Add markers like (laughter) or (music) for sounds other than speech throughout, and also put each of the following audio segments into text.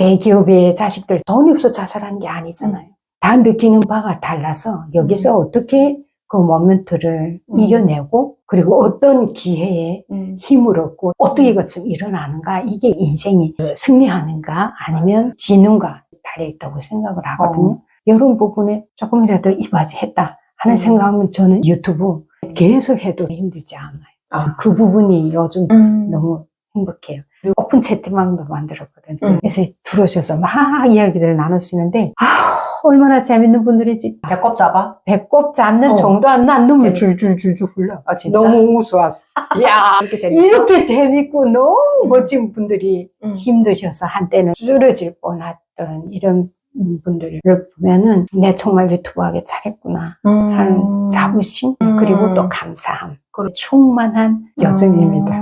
대기업의 자식들 돈이 없어 자살하는 게 아니잖아요. 다 느끼는 바가 달라서 여기서 어떻게 그 모멘트를 음. 이겨내고 그리고 어떤 기회에 음. 힘을 얻고 어떻게 그것이 일어나는가 이게 인생이 승리하는가 아니면 지는가 달려있다고 생각을 하거든요. 이런 부분에 조금이라도 이바지했다 하는 음. 생각하면 저는 유튜브 계속 해도 힘들지 않아요. 아. 그 부분이 요즘 음. 너무 행복해요. 오픈 채팅방도 만들었거든요. 음. 그래서 들어오셔서 막 이야기들을 나누시는데 아 얼마나 재밌는 분들이지. 배꼽 잡아? 배꼽 잡는 어. 정도 안나 눈물. 줄줄줄줄 흘러. 아, 진짜? 너무 우스워서. 야 이렇게 재밌어? 이렇게 재밌고 너무 음. 멋진 분들이 음. 힘드셔서 한때는 쓰러질 뻔했던 이런 분들을 보면은 내 정말 유튜브하게 잘했구나 하는 음. 자부심 음. 그리고 또 감사함 그리고 충만한 여정입니다. 음,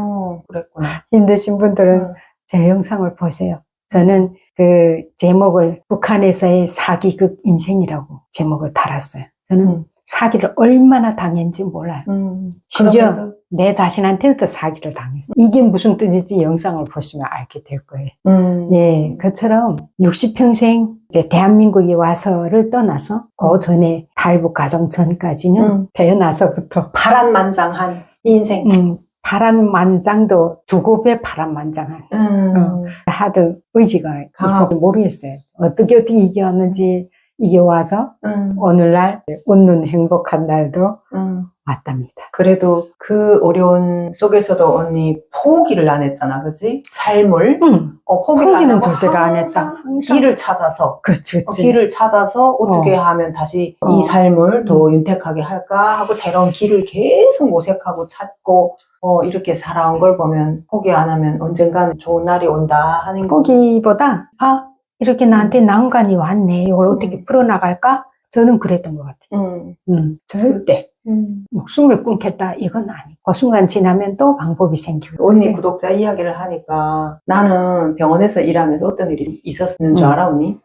그랬구나. 힘드신 분들은 음. 제 영상을 보세요. 저는 그 제목을 북한에서의 사기극 인생이라고 제목을 달았어요. 저는 음. 사기를 얼마나 당했는지 몰라요. 음. 심지어 그럼에도- 내 자신한테도 사기를 당했어요. 이게 무슨 뜻인지 영상을 보시면 알게 될 거예요. 음. 예, 그처럼 60평생 이제 대한민국에 와서를 떠나서 그 전에 탈북 가정 전까지는 음. 태어나서부터 파란만장한 인생. 음, 파란만장도 두고 배 파란만장한 음. 하드 의지가 있어도 모르겠어요. 어떻게 어떻게 이겨왔는지 이겨와서 음. 오늘날 웃는 행복한 날도 음. 왔답니다. 그래도 그 어려운 속에서도 언니 포기를 안 했잖아, 그지? 삶을. 음, 어, 포기를 포기는 안 절대로 안 했다. 항상. 길을 찾아서. 그렇지, 어, 그렇지. 길을 찾아서 어떻게 어. 하면 다시 어. 이 삶을 더 윤택하게 할까 하고 새로운 길을 계속 모색하고 찾고 어, 이렇게 살아온 걸 보면 포기 안 하면 언젠가는 좋은 날이 온다 하는 거. 포기보다 아 이렇게 나한테 난관이 왔네. 이걸 어떻게 음. 풀어나갈까? 저는 그랬던 것 같아요. 음. 음, 절대 음. 목숨을 끊겠다 이건 아니고 그 순간 지나면 또 방법이 생기고 언니 구독자 이야기를 하니까 나는 병원에서 일하면서 어떤 일이 있었는 줄 음. 알아 언니?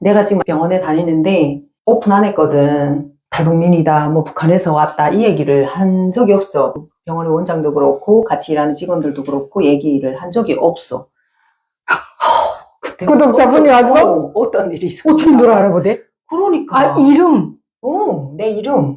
내가 지금 병원에 다니는데 오픈 안 했거든. 탈북민이다, 뭐 북한에서 왔다 이 얘기를 한 적이 없어. 병원의 원장도 그렇고 같이 일하는 직원들도 그렇고 얘기를 한 적이 없어. 그때 구독자분이 왔어? 어, 어떤 일이 있었어? 어떻게 널 알아보대? 그러니까. 아 이름 어, 내 이름.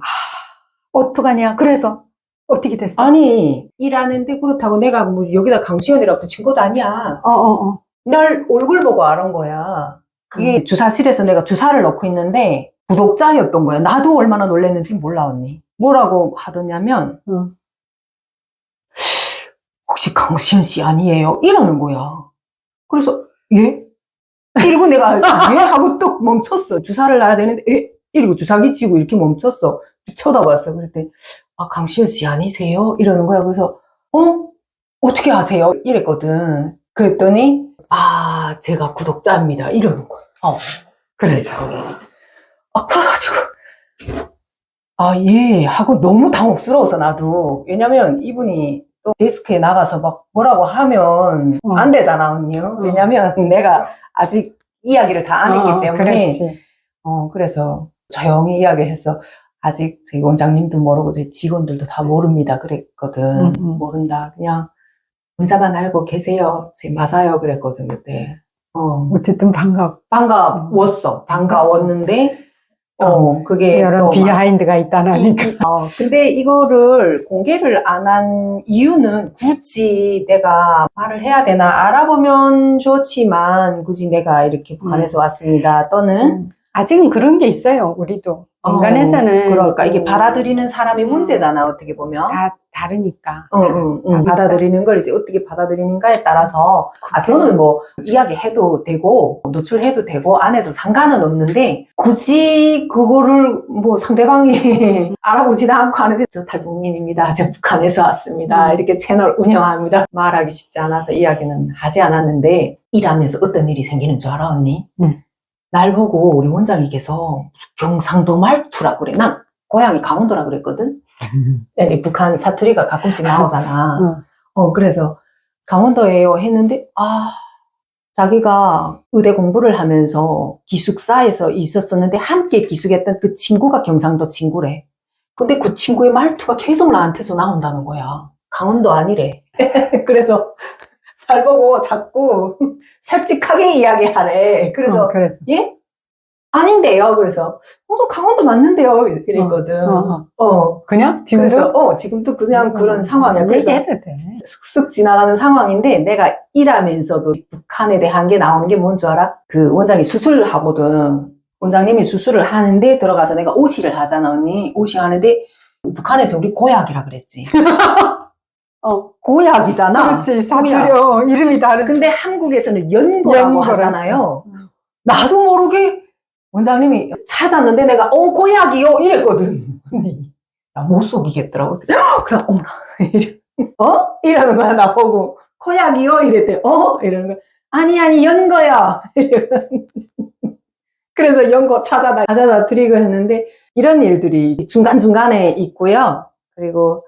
어떡하냐? 그래서 어떻게 됐어? 아니 일하는데 그렇다고 내가 뭐 여기다 강수연이라고 붙인 것도 아니야. 어 어 어. 날 얼굴 보고 알은 거야. 그게 음. 주사실에서 내가 주사를 넣고 있는데 구독자였던 거야. 나도 얼마나 놀랐는지 몰라 언니. 뭐라고 하더냐면 어. 혹시 강수현 씨 아니에요? 이러는 거야. 그래서 예? 이러고 내가 예? 하고 또 멈췄어. 주사를 놔야 되는데 예? 이러고 주사기 치고 이렇게 멈췄어. 쳐다봤어. 그랬더니 아 강수현 씨 아니세요? 이러는 거야. 그래서 어? 어떻게 아세요? 이랬거든. 그랬더니 아 제가 구독자입니다. 이러는 거야. 어. 그래서 아 그래가지고 아 예 하고 너무 당혹스러워서 나도 왜냐면 이분이 또 데스크에 나가서 막 뭐라고 하면 어. 안 되잖아 언니요. 왜냐면 (laughs) 내가 아직 이야기를 다 안 했기 어, 때문에 그랬지. 어, 그래서 조용히 이야기해서 아직 저희 원장님도 모르고 저희 직원들도 다 모릅니다. 그랬거든. 음, 음. 모른다. 그냥 혼자만 알고 계세요. 제 맞아요. 그랬거든, 그때. 어. 어쨌든 반갑. 반가웠어. 반가웠는데, 어, 그게. 이런 또 막- 비하인드가 이- 있다나니까. 이- 어, 근데 이거를 공개를 안 한 이유는 굳이 내가 말을 해야 되나 알아보면 좋지만 굳이 내가 이렇게 북한에서 왔습니다. 또는 아직은 그런 게 있어요. 우리도 인간에서는 어, 그럴까 이게 음, 받아들이는 사람이 음. 문제잖아 어떻게 보면. 다 다르니까. 응, 응, 응. 받아들이는 걸 이제 어떻게 받아들이는가에 따라서 아 저는 뭐 이야기해도 되고 노출해도 되고 안 해도 상관은 없는데 굳이 그거를 뭐 상대방이 (laughs) 알아보지도 않고 하는데 저 탈북민입니다. 저 북한에서 왔습니다. 음. 이렇게 채널 운영합니다. 말하기 쉽지 않아서 이야기는 하지 않았는데 일하면서 어떤 일이 생기는 줄 알아 언니? 음. 날 보고 우리 원장님께서 경상도 말투라 그래. 난 고향이 강원도라 그랬거든. (laughs) 여기 북한 사투리가 가끔씩 나오잖아. 응. 어, 그래서 강원도에요 했는데, 아, 자기가 의대 공부를 하면서 기숙사에서 있었었는데 함께 기숙했던 그 친구가 경상도 친구래. 근데 그 친구의 말투가 계속 나한테서 나온다는 거야. 강원도 아니래. (laughs) 그래서 날 보고 자꾸 솔직하게 이야기하래. 그래서 어, 그래서 예? 아닌데요. 그래서 어, 저 강원도 맞는데요. 이랬거든. 어, 어. 어. 그냥 지금도 그래서 어 지금도 그냥 그런 음, 상황이야. 그래서 얘기해도 돼. 슥슥 지나가는 상황인데 내가 일하면서도 북한에 대한 게 나오는 게 뭔 줄 알아? 그 원장이 수술을 하거든. 원장님이 수술을 하는데 들어가서 내가 오시를 하잖아 언니. 오시 하는데 북한에서 우리 고약이라 그랬지. (laughs) 어, 고약이잖아. 그렇지. 사투리 어, 이름이 다르지. 근데 한국에서는 연고라고 하잖아요. 음. 나도 모르게 원장님이 찾았는데 내가 어 고약이요 이랬거든. 야, 못 속이겠더라고. 그냥 어머나 이래. (laughs) 어? 이러는 거야 나 보고 고약이요 이랬대. 어? 이러는 거야. 아니 아니 연거야. (laughs) 그래서 연거 찾아다 찾아다 드리고 했는데 이런 일들이 중간 중간에 있고요. 그리고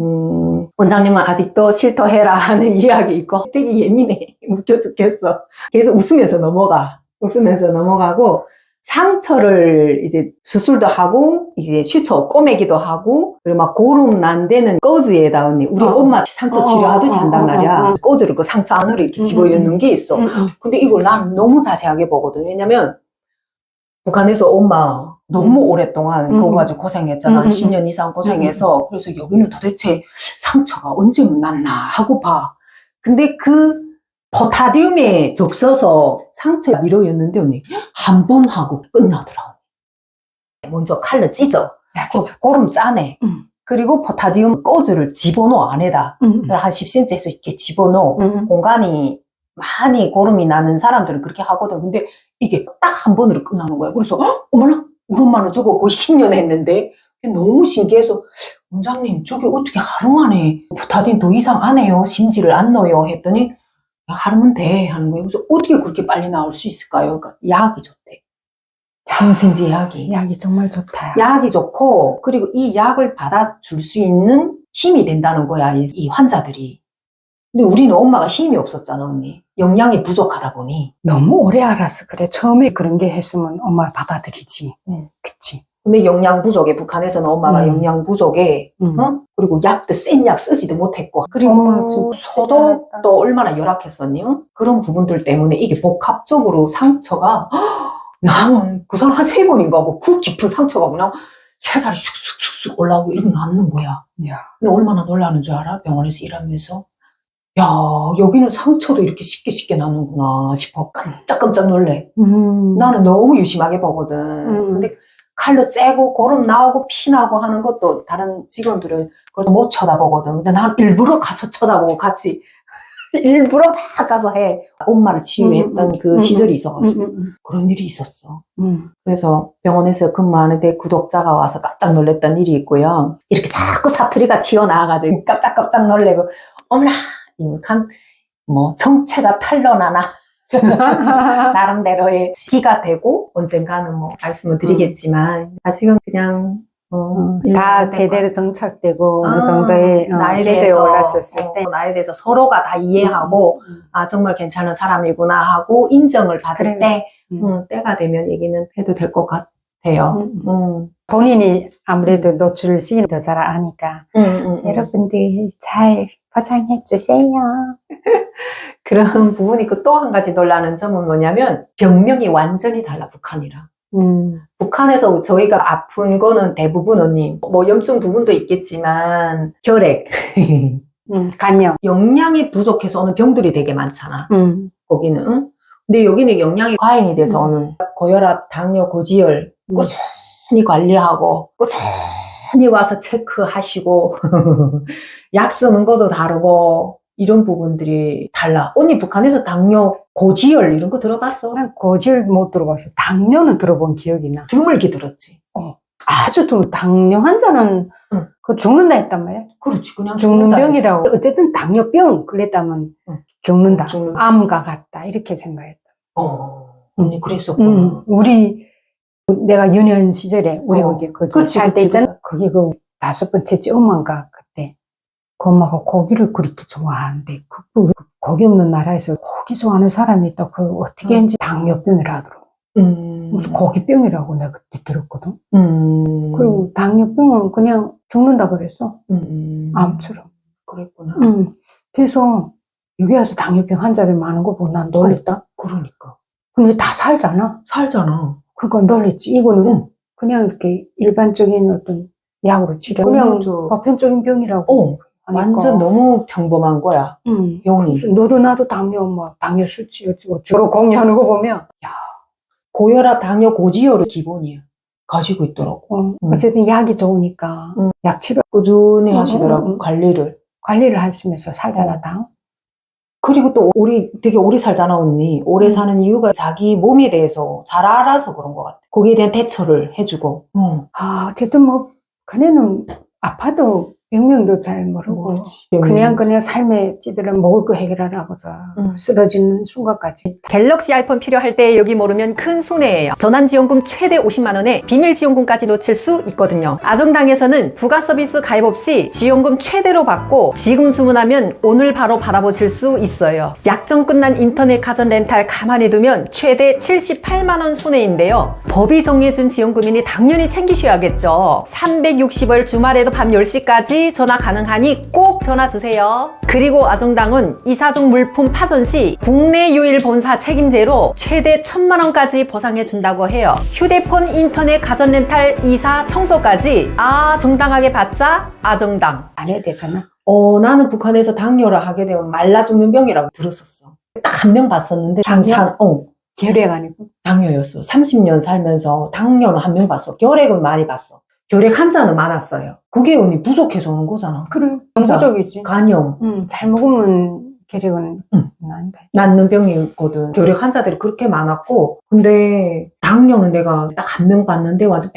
음, 원장님은 아직도 실토해라 하는 (laughs) 이야기 있고 되게 예민해. (laughs) 웃겨 죽겠어. 계속 웃으면서 넘어가. 웃으면서 넘어가고 상처를 이제 수술도 하고 이제 슈처 꼬매기도 하고 그리고 막 고름 난 데는 꺼즈에다 언니 우리 어. 엄마 상처 어, 치료하듯이 어, 한단 어, 말이야. 어, 어. 꺼즈를 그 상처 안으로 이렇게 음, 집어넣는 음, 게 있어. 응, 응. 근데 이걸 난 너무 자세하게 보거든. 왜냐면 북한에서 엄마 너무 오랫동안 음. 그거 가지고 고생했잖아. 음, 음, 10년 이상 고생해서. 그래서 여기는 도대체 상처가 언제 났나 하고 봐. 근데 그 포타디움에 적셔서 상처에 밀어였는데 언니 한 번 하고 끝나더라. 먼저 칼로 찢어. 약이죠. 고름 짜내. 음. 그리고 포타디움 꺼즈를 집어넣어 안에다. 응, 한 10cm에서 이렇게 집어넣어. 응. 공간이 많이 고름이 나는 사람들은 그렇게 하거든. 근데 이게 딱 한 번으로 끝나는 거야. 그래서, 헉, 어머나, 우리 엄마는 저거 거의 10년 했는데, 너무 신기해서, 원장님, 저게 어떻게 하루 만에 부타딘 더 이상 안 해요? 심지를 안 넣어요? 했더니, 야, 하루면 돼. 하는 거예요. 그래서 어떻게 그렇게 빨리 나올 수 있을까요? 그러니까 약이 좋대. 항생제 약이. 약이 정말 좋다. 약이 좋고, 그리고 이 약을 받아줄 수 있는 힘이 된다는 거야, 이, 이 환자들이. 근데 우리는 엄마가 힘이 없었잖아, 언니. 영양이 부족하다 보니. 너무 오래 알아서 그래. 처음에 그런 게 했으면 엄마 받아들이지. 응. 그치. 근데 영양 부족에, 북한에서는 엄마가 음. 영양 부족에, 응. 어? 그리고 약도 센 약 쓰지도 못했고. 그리고 소독도 얼마나 열악했었니요? 그런 부분들 때문에 이게 복합적으로 상처가, (gasps) 나는 그 사람 한 세 번인가 하고 그 깊은 상처가 그냥 새살이 슉슉슉슉 올라오고 이렇게 낫는 거야. 야. 근데 얼마나 놀라는 줄 알아? 병원에서 일하면서. 야, 여기는 상처도 이렇게 쉽게 쉽게 나는구나 싶어. 깜짝깜짝 놀래. 음. 나는 너무 유심하게 보거든. 음. 근데 칼로 째고 고름 나오고 피 나고 하는 것도 다른 직원들은 그걸 못 쳐다보거든. 근데 난 일부러 가서 쳐다보고 같이 (laughs) 일부러 막 가서 해. 엄마를 치유했던 음, 그 음, 시절이 응, 있어가지고 응, 그런 일이 있었어. 응. 그래서 병원에서 근무하는데 구독자가 와서 깜짝 놀랐던 일이 있고요. 이렇게 자꾸 사투리가 튀어나와가지고 깜짝깜짝 놀래고, 어머나, 이칸 뭐, 정체가 탄로나나, (laughs) 나름대로의 시기가 되고, 언젠가는 뭐, 말씀을 드리겠지만, 아직은 그냥, 어, 음, 다될 제대로 정착되고 아, 어느 정도의 어, 나에 대해서, 올랐었을 때. 어, 나에 대해서 서로가 다 이해하고, 음, 아, 정말 괜찮은 사람이구나 하고, 인정을 받을 그래. 때, 음. 음, 때가 되면 얘기는 해도 될 것 같아 요. 음. 음. 본인이 아무래도 노출을 시기 더잘 아니까 음, 음, 음. 여러분들 잘 포장해 주세요. (laughs) 그런 부분이 있고 또 한 가지 놀라는 점은 뭐냐면 병명이 완전히 달라 북한이랑 음, 북한에서 저희가 아픈 거는 대부분 언니 뭐 염증 부분도 있겠지만 결핵 (laughs) 음, 간염. 영양이 부족해서 오는 병들이 되게 많잖아 음, 거기는 응? 근데 여기는 영양이 과잉이 돼서 오는 고혈압, 당뇨, 고지혈 음. 꾸준히 관리하고 꾸준히 와서 체크하시고 (laughs) 약 쓰는 것도 다르고 이런 부분들이 달라. 언니 북한에서 당뇨, 고지혈 이런 거 들어봤어? 난 고지를 못 들어봤어. 당뇨는 들어본 기억이 나. 드물게 들었지. 아주 또 당뇨 환자는 응. 그 죽는다 했단 말이야. 그렇지, 그냥 죽는 병이라고. 어쨌든 당뇨병 그랬다면 응. 죽는다. 죽는- 암과 같다 이렇게 생각했다. 했어. 어, 언니 그랬었구나. 음, 우리 내가 유년 시절에 우리 어. 거기 그 그렇지, 살 그렇지, 때잖아. 거기 그 다섯 번째 째 엄마가 그때 그 엄마가 고기를 그렇게 좋아하는데 그, 그 고기 없는 나라에서 고기 좋아하는 사람이 있다. 그 어떻게 음. 했는지 당뇨병이라 하더라고. 음. 무슨 고기병이라고 내가 그때 들었거든. 음. 그리고 당뇨병은 그냥 죽는다 그랬어. 음. 암처럼. 그랬구나. 음. 그래서 여기 와서 당뇨병 환자들 많은 거 보고 난 놀랬다. 그러니까. 근데 다 살잖아. 살잖아. 그건 놀랬지. 이거는 응. 그냥 이렇게 일반적인 어떤 약으로 치료. 그냥 저- 보편적인 병이라고. 어, 하니까. 완전 너무 평범한 거야. 응. 병이. 그래서 너도 나도 당뇨 뭐 당뇨 수치 어쩌고 주로 공유하는 거 보면 고혈압, 당뇨, 고지혈은 기본이야. 가지고 있더라고. 어, 음. 어쨌든 약이 좋으니까 음. 약 치료 꾸준히 음, 하시더라고, 음, 음. 관리를. 관리를 하시면서 살잖아 어. 당. 그리고 또 우리 되게 오래 살잖아, 언니. 오래 음. 사는 이유가 자기 몸에 대해서 잘 알아서 그런 것 같아. 거기에 대한 대처를 해주고. 어. 아 어쨌든 뭐 그네는 아파도 병명도 잘 모르고 모르지. 그냥 그냥 삶에 찌들은 먹을 거 해결하라고서 음. 쓰러지는 순간까지 갤럭시 아이폰 필요할 때 여기 모르면 큰 손해예요. 전환지원금 최대 50만 원에 비밀 지원금까지 놓칠 수 있거든요. 아정당에서는 부가 서비스 가입 없이 지원금 최대로 받고 지금 주문하면 오늘 바로 받아보실 수 있어요. 약정 끝난 인터넷 가전 렌탈 가만히 두면 최대 78만 원 손해인데요. 법이 정해준 지원금이니 당연히 챙기셔야겠죠. 360월 주말에도 밤 10시까지 전화 가능하니 꼭 전화 주세요. 그리고 아정당은 이사중 물품 파손 시 국내 유일 본사 책임제로 최대 천만 원까지 보상해 준다고 해요. 휴대폰, 인터넷, 가전 렌탈, 이사, 청소까지 아 정당하게 받자 아정당. 안 해야 되잖아. 어, 나는 북한에서 당뇨를 하게 되면 말라 죽는 병이라고 들었었어. 딱 한 명 봤었는데, 당뇨? 장- 어, 결핵 아니고 당뇨였어. 30년 살면서 당뇨는 한 명 봤어. 결핵은 많이 봤어. 결핵 환자는 많았어요. 그게 언니 부족해서 오는 거잖아. 그래. 정보적이지. 간염, 음, 잘 먹으면 결핵은 음. 난다. 낫는 병이거든. 결핵 환자들이 그렇게 많았고, 근데 당뇨는 내가 딱 한 명 봤는데 완전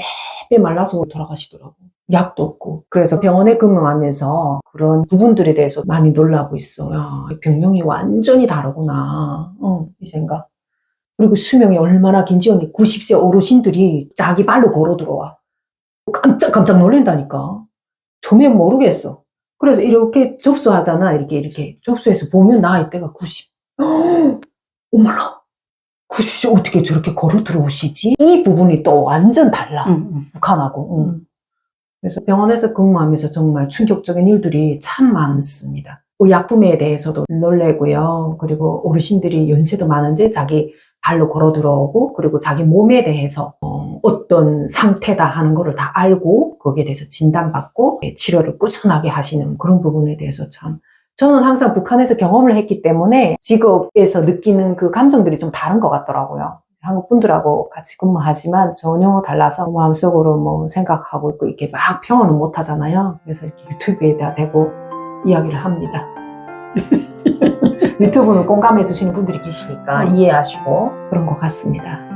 빼빼 말라서 돌아가시더라고. 약도 없고. 그래서 병원에 근무하면서 그런 부분들에 대해서 많이 놀라고 있어. 야, 이 병명이 완전히 다르구나. 어, 이 생각. 그리고 수명이 얼마나 긴지 언니 90세 어르신들이 자기 발로 걸어 들어와. 깜짝깜짝 놀란다니까. 처음엔 모르겠어. 그래서 이렇게 접수하잖아. 이렇게, 이렇게. 접수해서 보면 나이대가 90. (gasps) 어머나. 90세 어떻게 저렇게 걸어 들어오시지? 이 부분이 또 완전 달라. 음, 음. 북한하고. 응. 그래서 병원에서 근무하면서 정말 충격적인 일들이 참 많습니다. 의약품에 대해서도 놀래고요. 그리고 어르신들이 연세도 많은데 자기 발로 걸어 들어오고 그리고 자기 몸에 대해서 어, 어떤 상태다 하는 거를 다 알고 거기에 대해서 진단받고 예, 치료를 꾸준하게 하시는 그런 부분에 대해서 참 저는 항상 북한에서 경험을 했기 때문에 직업에서 느끼는 그 감정들이 좀 다른 것 같더라고요. 한국 분들하고 같이 근무하지만 전혀 달라서 마음속으로 뭐 생각하고 있고 이렇게 막 평언은 못 하잖아요. 그래서 이렇게 유튜브에다 대고 이야기를 합니다. (laughs) 유튜브는 공감해 주시는 분들이 계시니까 음. 이해하시고 그런 것 같습니다.